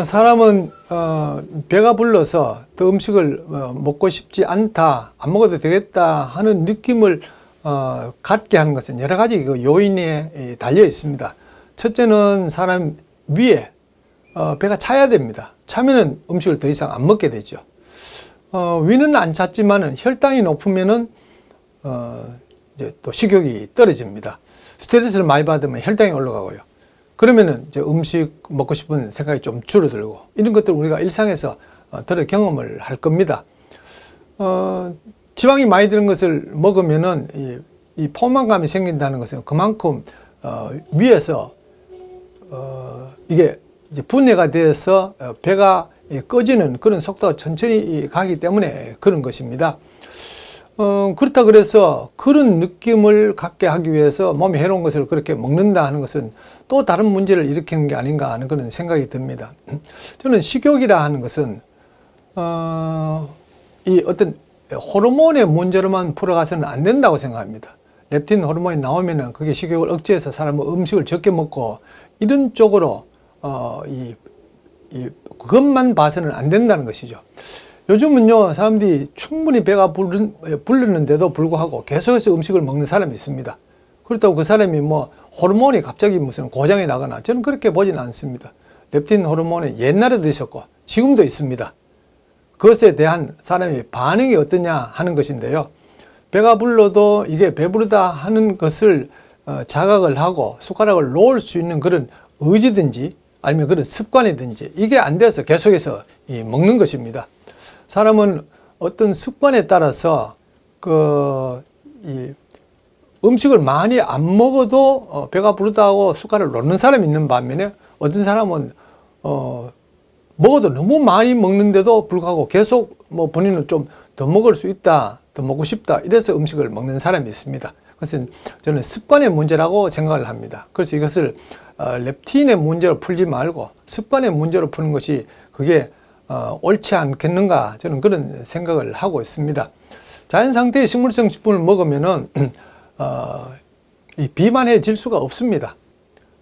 어, 사람은 어, 배가 불러서 더 음식을 어, 먹고 싶지 않다, 안 먹어도 되겠다 하는 느낌을 어, 갖게 하는 것은 여러 가지 그 요인에 이, 달려 있습니다. 첫째는 사람 위에 어, 배가 차야 됩니다. 차면은 음식을 더 이상 안 먹게 되죠. 어, 위는 안 찼지만은 혈당이 높으면은 어, 이제 또 식욕이 떨어집니다. 스트레스를 많이 받으면 혈당이 올라가고요. 그러면은 이제 음식 먹고 싶은 생각이 좀 줄어들고 이런 것들 우리가 일상에서 어, 들어 경험을 할 겁니다. 어, 지방이 많이 드는 것을 먹으면은 이, 이 포만감이 생긴다는 것은 그만큼 어, 위에서 어, 이게 이제 분해가 돼서 어, 배가 이 꺼지는 그런 속도가 천천히 가기 때문에 그런 것입니다. 어, 그렇다 그래서 그런 느낌을 갖게 하기 위해서 몸에 해로운 것을 그렇게 먹는다 하는 것은 또 다른 문제를 일으키는 게 아닌가 하는 그런 생각이 듭니다. 저는 식욕이라 하는 것은, 어, 이 어떤 호르몬의 문제로만 풀어가서는 안 된다고 생각합니다. 렙틴 호르몬이 나오면은 그게 식욕을 억제해서 사람은 음식을 적게 먹고 이런 쪽으로, 어, 이, 이, 그것만 봐서는 안 된다는 것이죠. 요즘은요, 사람들이 충분히 배가 불르는데도 불구하고 계속해서 음식을 먹는 사람이 있습니다. 그렇다고 그 사람이 뭐 호르몬이 갑자기 무슨 고장이 나거나 저는 그렇게 보지는 않습니다. 렙틴 호르몬은 옛날에도 있었고 지금도 있습니다. 그것에 대한 사람의 반응이 어떠냐 하는 것인데요. 배가 불러도 이게 배부르다 하는 것을 어, 자각을 하고 숟가락을 놓을 수 있는 그런 의지든지 아니면 그런 습관이든지 이게 안 돼서 계속해서 이 먹는 것입니다. 사람은 어떤 습관에 따라서 그, 이 음식을 많이 안 먹어도 어, 배가 부르다고 숟가락을 놓는 사람이 있는 반면에 어떤 사람은 어, 먹어도 너무 많이 먹는데도 불구하고 계속 뭐 본인은 좀 더 먹을 수 있다, 더 먹고 싶다 이래서 음식을 먹는 사람이 있습니다. 그것은 저는 습관의 문제라고 생각을 합니다. 그래서 이것을 어, 렙틴의 문제로 풀지 말고 습관의 문제로 푸는 것이 그게 어, 옳지 않겠는가 저는 그런 생각을 하고 있습니다. 자연 상태의 식물성 식품을 먹으면은 어, 이 비만해질 수가 없습니다.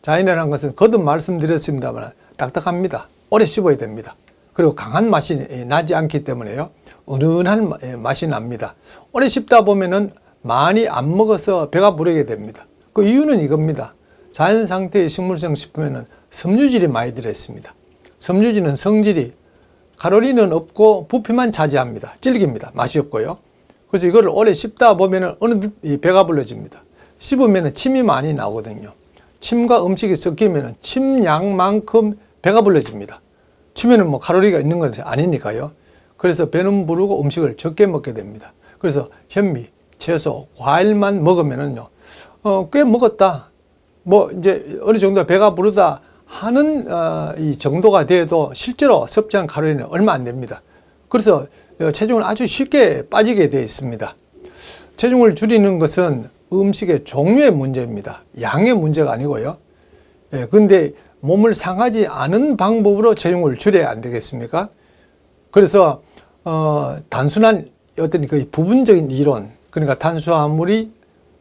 자연이라는 것은 거듭 말씀드렸습니다만 딱딱합니다. 오래 씹어야 됩니다. 그리고 강한 맛이 나지 않기 때문에요. 은은한 마- 맛이 납니다. 오래 씹다 보면은 많이 안 먹어서 배가 부르게 됩니다. 그 이유는 이겁니다. 자연 상태의 식물성 식품에는 섬유질이 많이 들어있습니다. 섬유질은 성질이 칼로리는 없고 부피만 차지합니다. 질깁니다. 맛이 없고요. 그래서 이거를 오래 씹다 보면은 어느덧 이 배가 불러집니다. 씹으면은 침이 많이 나오거든요. 침과 음식이 섞이면은 침양만큼 배가 불러집니다. 침에는 뭐 칼로리가 있는 것이 아니니까요. 그래서 배는 부르고 음식을 적게 먹게 됩니다. 그래서 현미, 채소, 과일만 먹으면은요, 어, 꽤 먹었다. 뭐 이제 어느 정도 배가 부르다 하는 어, 이 정도가 돼도 실제로 섭취한 칼로리는 얼마 안 됩니다. 그래서 어, 체중을 아주 쉽게 빠지게 되어 있습니다. 체중을 줄이는 것은 음식의 종류의 문제입니다. 양의 문제가 아니고요. 예, 근데 몸을 상하지 않은 방법으로 체중을 줄여야 안 되겠습니까? 그래서 어, 단순한 어떤 그 부분적인 이론, 그러니까 탄수화물이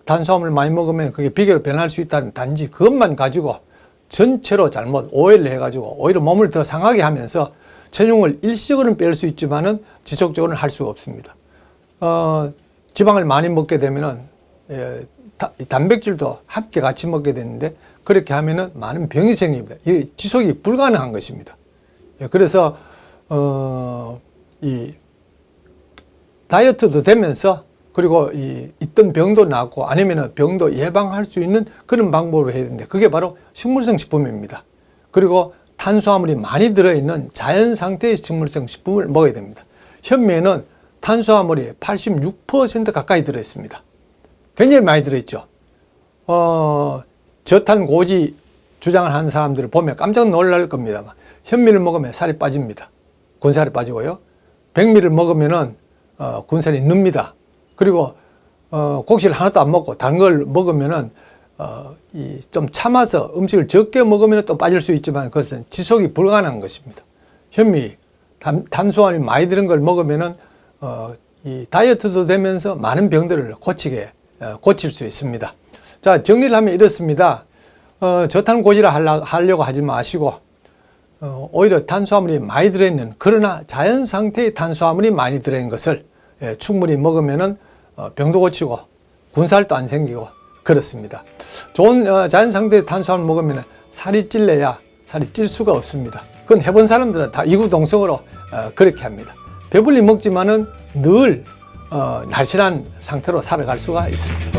탄수화물 많이 먹으면 그게 비계로 변할 수 있다는 단지 그것만 가지고 전체로 잘못 오해를 해가지고 오히려 몸을 더 상하게 하면서 체중을 일시적으로는 뺄 수 있지만은 지속적으로는 할 수가 없습니다. 어, 지방을 많이 먹게 되면은 예, 다- 이 단백질도 함께 같이 먹게 되는데 그렇게 하면은 많은 병이 생깁니다. 이 지속이 불가능한 것입니다. 예, 그래서 어, 이 다이어트도 되면서 그리고 이 있던 병도 낫고 아니면은 병도 예방할 수 있는 그런 방법으로 해야 되는데 그게 바로 식물성 식품입니다. 그리고 탄수화물이 많이 들어있는 자연 상태의 식물성 식품을 먹어야 됩니다. 현미에는 탄수화물이 86% 가까이 들어있습니다. 굉장히 많이 들어있죠. 어, 저탄 고지 주장을 하는 사람들을 보면 깜짝 놀랄 겁니다만 현미를 먹으면 살이 빠집니다. 군살이 빠지고요. 백미를 먹으면은 어, 군살이 늡니다. 그리고 어, 곡식을 하나도 안 먹고 단 걸 먹으면은 어, 이 좀 참아서 음식을 적게 먹으면 또 빠질 수 있지만 그것은 지속이 불가능한 것입니다. 현미, 탄, 탄수화물이 많이 들은 걸 먹으면은 어, 이 다이어트도 되면서 많은 병들을 고치게 어, 고칠 수 있습니다. 자 정리를 하면 이렇습니다. 어, 저탄 고지라 하려, 하려고 하지 마시고 어, 오히려 탄수화물이 많이 들어있는 그러나 자연 상태의 탄수화물이 많이 들어있는 것을 예, 충분히 먹으면은 어, 병도 고치고 군살도 안 생기고 그렇습니다. 좋은 어, 자연 상태의 탄수화물 먹으면 살이 찔려야 살이 찔 수가 없습니다. 그건 해본 사람들은 다 이구동성으로 어, 그렇게 합니다. 배불리 먹지만은 늘 어, 날씬한 상태로 살아갈 수가 있습니다.